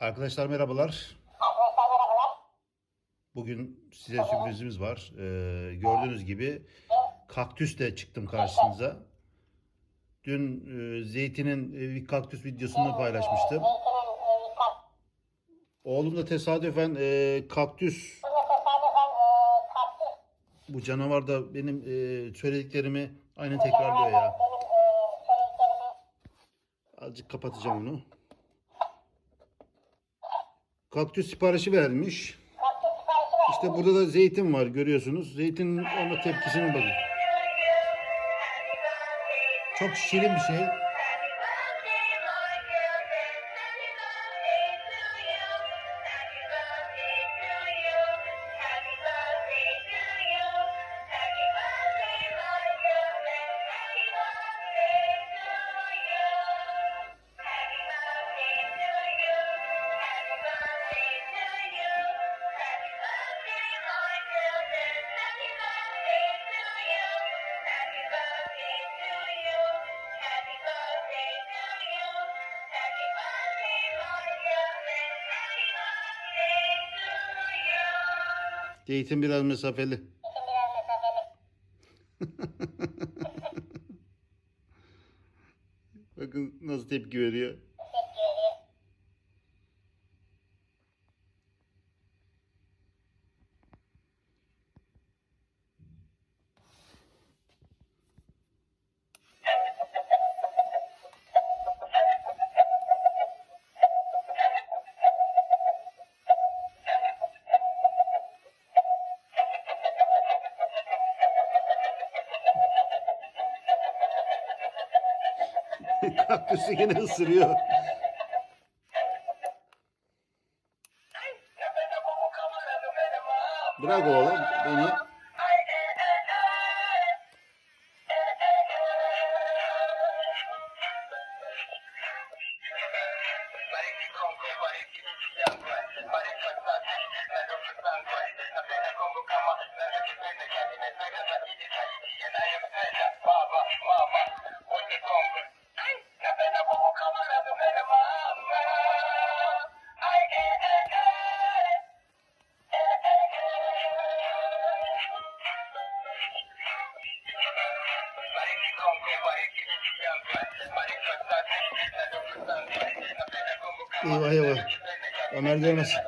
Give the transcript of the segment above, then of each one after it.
Arkadaşlar merhabalar. Bugün size sürprizimiz var. Ee, gördüğünüz gibi kaktüsle çıktım karşınıza. Dün e, Zeytin'in e, kaktüs videosunu paylaşmıştım. Oğlum da tesadüfen e, kaktüs bu canavar da benim e, söylediklerimi aynen tekrarlıyor ya. Azıcık kapatacağım onu. Kaktüs siparişi vermiş. İşte burada da zeytin var görüyorsunuz. Zeytinin ona tepkisine bakın. Çok şirin bir şey. Zeytin biraz mesafeli. Bakın nasıl tepki veriyor. Kaktüsü yine ısırıyor. Bırak oğlum beni. Eyvah eyvah. Ömer görmesin.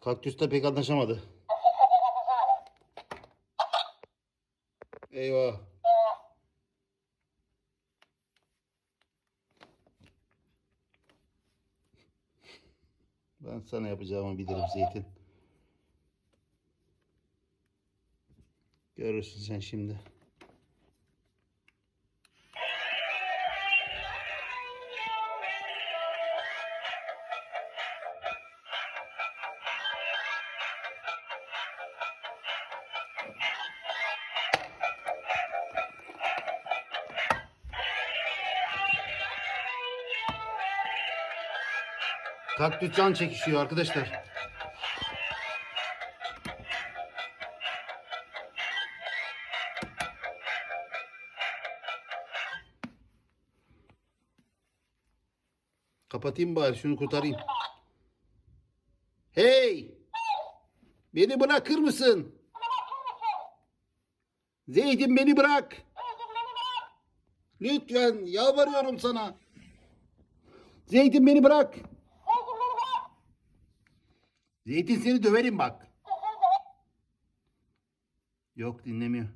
Kaktüste pek anlaşamadı. Eyvah. Ben sana yapacağımı bilirim Zeytin. Görürsün sen şimdi. Kaktüs can çekişiyor arkadaşlar. Kapatayım bari şunu kurtarayım. Hey! Beni bırakır mısın? Zeytin beni bırak. Lütfen yalvarıyorum sana. Zeytin beni bırak. Zeytin seni döverim bak. Yok dinlemiyor.